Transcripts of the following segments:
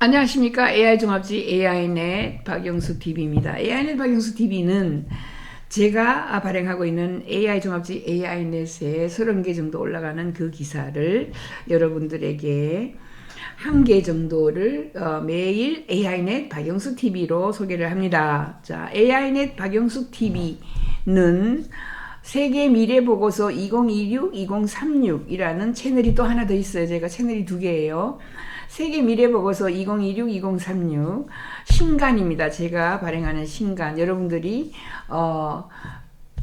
안녕하십니까. AI 종합지 AI넷 박영수 TV입니다. AI넷 박영수 TV는 제가 발행하고 있는 AI 종합지 AI넷에 30개 정도 올라가는 그 기사를 여러분들에게 한 개 정도를 어, 매일 AI넷 박영수 TV로 소개를 합니다. 자, AI넷 박영수 TV는 세계 미래 보고서 2026-2036이라는 채널이 또 하나 더 있어요. 제가 채널이 두 개예요. 세계 미래 보고서 2026-2036 신간입니다. 제가 발행하는 신간. 여러분들이 어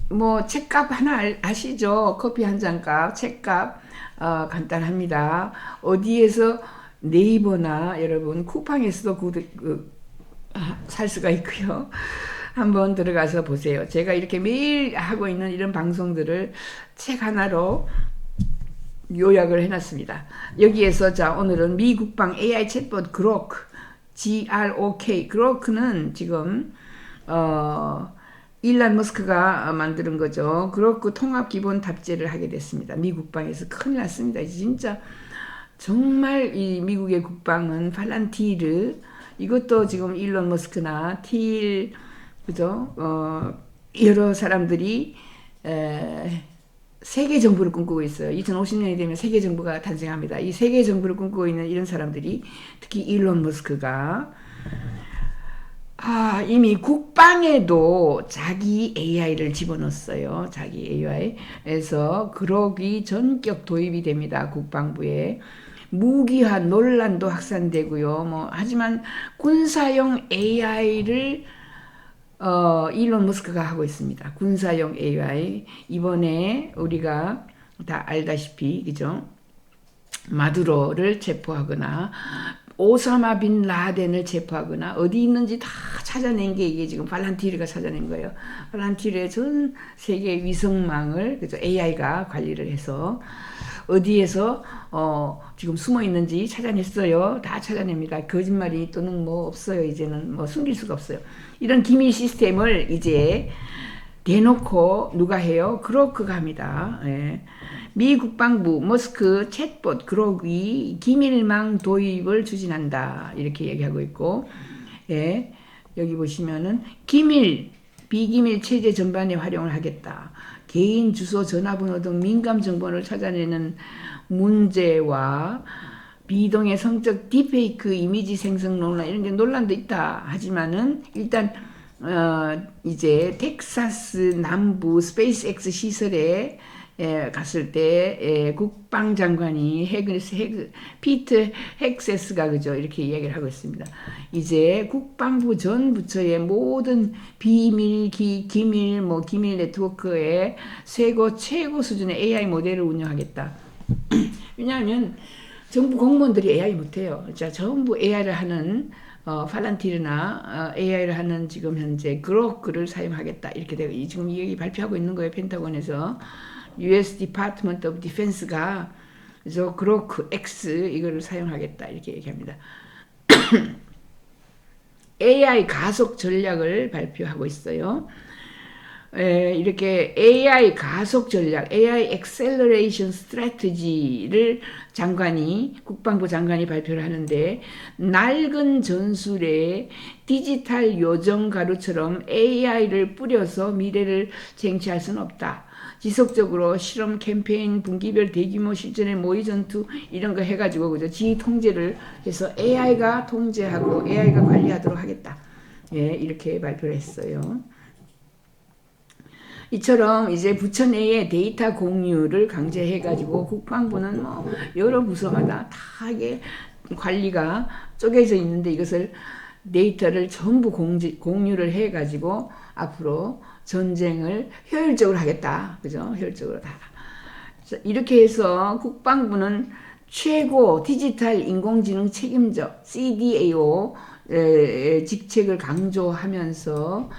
뭐 책값 하나 아시죠? 커피 한 잔 값, 책값 어, 간단합니다. 어디에서 네이버나 여러분 쿠팡에서도 그, 그, 아, 살 수가 있고요. 한번 들어가서 보세요. 제가 이렇게 매일 하고 있는 이런 방송들을 책 하나로 요약을 해놨습니다. 여기에서 자 오늘은 미 국방 AI 챗봇 그로크 G-R-O-K 그로크는 지금 어 일란 머스크가 만드는 거죠. 그로크 통합 기본 답제를 하게 됐습니다. 미 국방에서 큰일 났습니다. 진짜 정말 이 미국의 국방은 팔란티르 이것도 지금 일론 머스크나 틸 그죠? 어 여러 사람들이 에 세계 정부를 꿈꾸고 있어요. 2050년이 되면 세계 정부가 탄생합니다. 이 세계 정부를 꿈꾸고 있는 이런 사람들이 특히 일론 머스크가 아, 이미 국방에도 자기 AI를 집어넣었어요. 자기 AI에서 그러기 전격 도입이 됩니다. 국방부에. 무기화 논란도 확산되고요. 뭐 하지만 군사용 AI를 어, 일론 머스크가 하고 있습니다. 군사용 AI. 이번에 우리가 다 알다시피, 그죠? 마두로를 체포하거나, 오사마 빈 라덴을 체포하거나, 어디 있는지 다 찾아낸 게 이게 지금 팔란티르가 찾아낸 거예요. 팔란티르의 전 세계 위성망을, 그죠? AI가 관리를 해서, 어디에서 어, 지금 숨어 있는지 찾아냈어요. 다 찾아냅니다. 거짓말이 또는 뭐 없어요. 이제는 뭐 숨길 수가 없어요. 이런 기밀 시스템을 이제 대놓고 누가 해요? 그로크가 합니다. 예. 미 국방부 머스크 챗봇 그로이 기밀망 도입을 추진한다. 이렇게 얘기하고 있고, 예. 여기 보시면은 기밀, 비기밀 체제 전반에 활용을 하겠다. 개인 주소, 전화번호 등 민감 정보를 찾아내는 문제와 비동의 성적 디페이크 이미지 생성 논란 이런 게 논란도 있다 하지만은 일단 어 이제 텍사스 남부 스페이스X 시설에 에 갔을 때 에, 국방장관이 헤그스 헤그 피트 헥세스가 그죠 이렇게 이야기를 하고 있습니다. 이제 국방부 전 부처의 모든 비밀 기, 기밀 뭐 기밀 네트워크에 최고 최고 수준의 AI 모델을 운영하겠다. 왜냐하면 정부 공무원들이 AI 못해요. 자 전부 AI를 하는 어, 팔란티르나 어, AI를 하는 지금 현재 그로크를 사용하겠다 이렇게 되고 지금 이 얘기 발표하고 있는 거예요 펜타곤에서. US Department of Defense가 저 그로크 X 이거를 사용하겠다 이렇게 얘기합니다. AI 가속 전략을 발표하고 있어요. 에, 이렇게 AI 가속 전략, AI Acceleration Strategy를 장관이 국방부 장관이 발표를 하는데 낡은 전술에 디지털 요정 가루처럼 AI를 뿌려서 미래를 쟁취할 수는 없다. 지속적으로 실험 캠페인, 분기별 대규모 실전의 모의 전투 이런 거 해가지고 그죠 지 통제를 해서 AI가 통제하고 AI가 관리하도록 하겠다. 예, 이렇게 발표를 했어요. 이처럼 이제 부처 내에 데이터 공유를 강제해가지고 국방부는 뭐 여러 부서마다 다 이게 관리가 쪼개져 있는데 이것을 데이터를 전부 공지, 공유를 해가지고 앞으로 전쟁을 효율적으로 하겠다. 그죠? 효율적으로 다. 이렇게 해서 국방부는 최고 디지털 인공지능 책임자 CDAO 직책을 강조하면서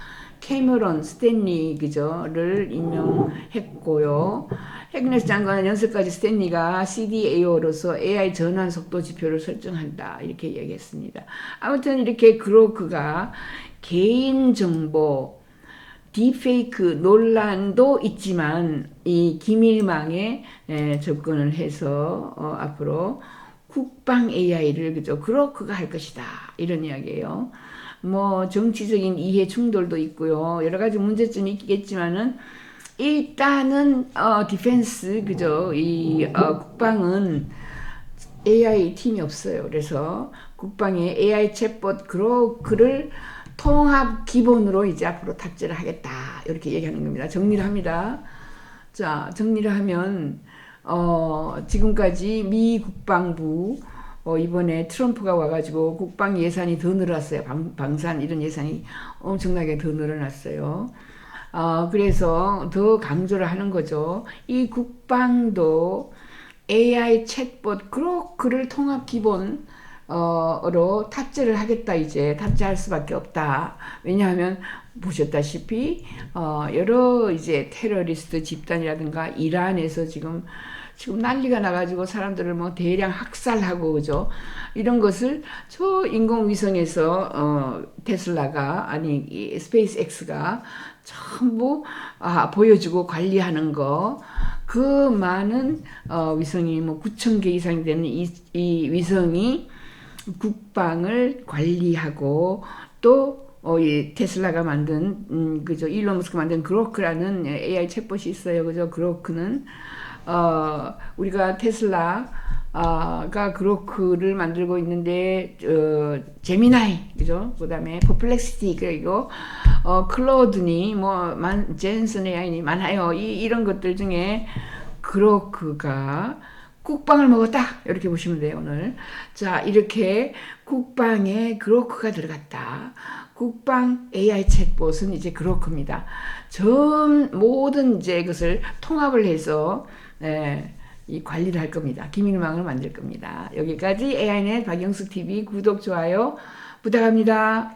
캐머런 스탠리 그죠를 임명했고요. 헤그네스 장관은 연설까지 스탠리가 CDAO로서 AI 전환 속도 지표를 설정한다 이렇게 얘기했습니다. 아무튼 이렇게 그로크가 개인 정보 딥페이크 논란도 있지만 이 기밀망에 에, 접근을 해서 어, 앞으로 국방 AI를 그죠 그로크가 할 것이다 이런 이야기예요. 뭐 정치적인 이해 충돌도 있고요 여러 가지 문제점이 있겠지만은 일단은 어 디펜스 그죠 이 어, 국방은 AI 팀이 없어요. 그래서 국방에 AI 챗봇 그로크를 통합 기본으로 이제 앞으로 탑재를 하겠다 이렇게 얘기하는 겁니다. 정리를 합니다. 자 정리를 하면 어, 지금까지 미 국방부 어, 이번에 트럼프가 와가지고 국방 예산이 더 늘었어요. 방, 방산 이런 예산이 엄청나게 더 늘어났어요. 어, 그래서 더 강조를 하는 거죠. 이 국방도 AI 챗봇 그로크를 통합 기본 어로 탑재를 하겠다 이제 탑재할 수밖에 없다. 왜냐하면 보셨다시피 어 여러 이제 테러리스트 집단이라든가 이란에서 지금 지금 난리가 나가지고 사람들을 뭐 대량 학살하고 그죠 이런 것을 저 인공위성에서 어 테슬라가 아니 이 스페이스 X가 전부 아 보여주고 관리하는 거. 그 많은 어, 위성이 뭐 9천 개 이상 되는 이, 이 위성이 국방을 관리하고 또 어, 이 테슬라가 만든 음, 그죠 일론 머스크 만든 그로크라는 AI 챗봇이 있어요. 그죠 그로크는. 어, 우리가 테슬라 아가 그로크를 만들고 있는데 어, 제미나이 그죠? 그다음에 퍼플렉시티 그리고 어 클로드니 뭐 만 젠슨 AI니 많아요. 이 이런 것들 중에 그로크가 국방을 먹었다 이렇게 보시면 돼요 오늘 자 이렇게 국방에 그로크가 들어갔다 국방 AI 챗봇은 이제 그로크입니다 전 모든 이제 그것을 통합을 해서 예, 이 관리를 할 겁니다. 기밀망을 만들 겁니다. 여기까지 AI넷 박영수 TV 구독, 좋아요 부탁합니다.